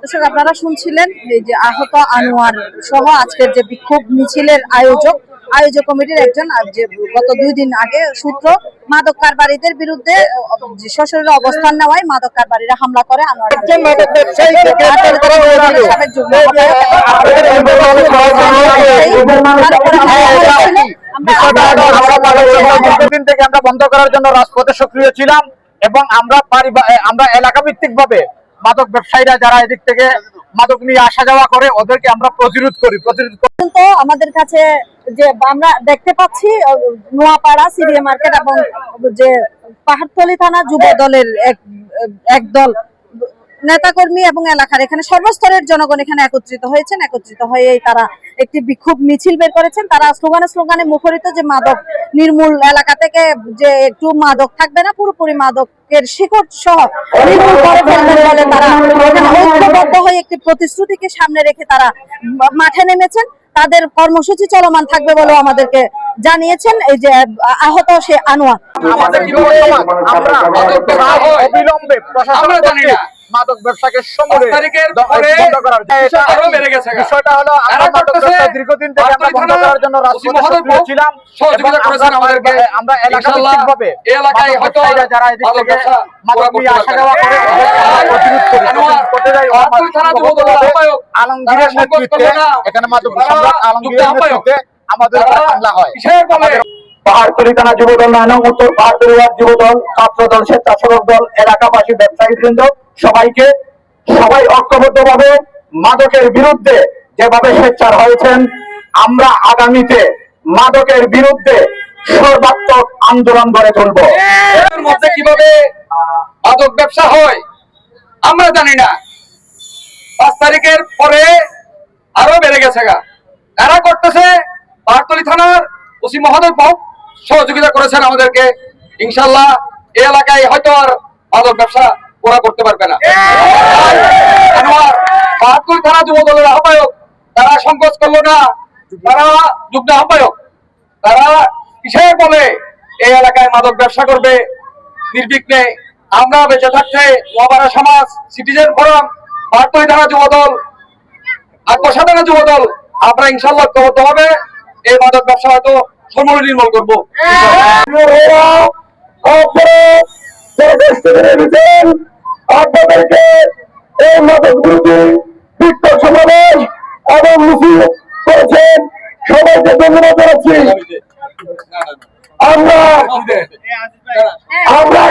দর্শক আপনারা শুনছিলেন এই যে আহত আনোয়ার সহ আজকের যে বিক্ষোভ মিছিলের আয়োজক আয়োজক কমিটির একজন আর যে গত দুই দিন আগে সূত্র মাদক কারবারিদের বিরুদ্ধে সশরীরে অবস্থান নেওয়ায় মাদক কারবারিরা হামলা করে আনোয়ার সাবেক যুগ্ম দিন থেকে আমরা বন্ধ করার জন্য রাজপথে সক্রিয় ছিলাম এবং আমরা আমরা এলাকা ভিত্তিক ভাবে মাদক ব্যবসায়ীরা যারা এদিক থেকে মাদক নিয়ে আসা যাওয়া করে ওদেরকে আমরা প্রতিরোধ করি প্রতিরোধ পর্যন্ত আমাদের কাছে যে আমরা দেখতে পাচ্ছি নোয়াপাড়া সিরিয়া মার্কেট এবং যে পাহাড়তলি থানা যুব দলের এক এক দল নেতাকর্মী এবং এলাকার এখানে সর্বস্তরের জনগণ এখানে একত্রিত হয়েছেন একত্রিত হয়ে তারা একটি বিক্ষোভ মিছিল বের করেছেন। তারা স্লোগানে স্লোগানে মুখরিত যে মাদক নির্মূল এলাকা থেকে যে একটু মাদক থাকবে না পুরোপুরি মাদকের শিকড় সহ নির্মূল করে ফেলবেন বলে তারা ঐক্যবদ্ধ হয়ে একটি প্রতিশ্রুতিকে সামনে রেখে তারা মাঠে নেমেছেন। তাদের কর্মসূচি চলমান থাকবে বলেও আমাদেরকে জানিয়েছেন এই যে আহত সে আনোয়ার। মাদক হয়। ব্যবসাকে সমূলে বন্ধ করার বিষয়টা হলো আমরা মাদক ব্যবসা দীর্ঘদিন থেকে আমরা বন্ধ করার জন্য রাজপথে ছিলাম সহযোগিতা এবং করেছেন আমরা- এলাকা ইনশাআল্লাহ ভিত্তিক ভাবে এই এলাকায় হয়তো যারা এদিক থেকে মাদক নিয়ে আসা যাওয়া করে প্রতিরোধ করি করতে যাই পাহাড়তলী থানা যুব দলের আহ্বায়ক। আলমগীরের নেতৃত্বে এখানে মাদক সম্রাট আলমগীরের নেতৃত্বে আমাদের হামলা হয়? পাহাড়তলী থানা যুব দল নানক উত্তর পাহাড়তলী ওয়ার্ড যুব ছাত্র দল স্বেচ্ছাসেবক দল, এলাকাবাসী ব্যবসায়ী বৃন্দ সবাইকে, সবাই ঐক্যবদ্ধভাবে মাদকের বিরুদ্ধে যেভাবে স্বেচ্ছার হয়েছেন, আমরা আগামীতে মাদকের বিরুদ্ধে সর্বাত্মক আন্দোলন গড়ে তুলব। মধ্যে কীভাবে মাদক ব্যবসা হয়, আমরা জানি না। পাঁচ তারিখের পরে আরও বেড়ে গেছে গা। কারা করতেছে পাহাড়তলি থানার ওসি মহোদয় বহু সহযোগিতা করেছেন আমাদেরকে। ইনশাল্লাহ এই এলাকায় হয়তো আর মাদক ব্যবসা ওরা করতে পারবে না। পাহাড়তলি থানা যুব দলের আহ্বায়ক, তারা সংকোচ করল না। তারা আহ্বায়ক, তারা বলে এই এলাকায় মাদক ব্যবসা করবে? নির্বিঘ্নে আমরা বেঁচে থাকতে মহাবারা সমাজ, সিটিজেন ফোরাম ভারতীয় থানা যুব দল থানা যুব দল, আমরা ইনশাল্লাহ হবে এই মাদক ব্যবসা হয়তো সমূল নির্মল করব। আপনাদেরকে এই মাদক বিরোধী বিক্ষোভ সমাবেশ এবং মিছিল করেছেন সবাইকে ধন্যবাদ জানাচ্ছি আমরা আমরা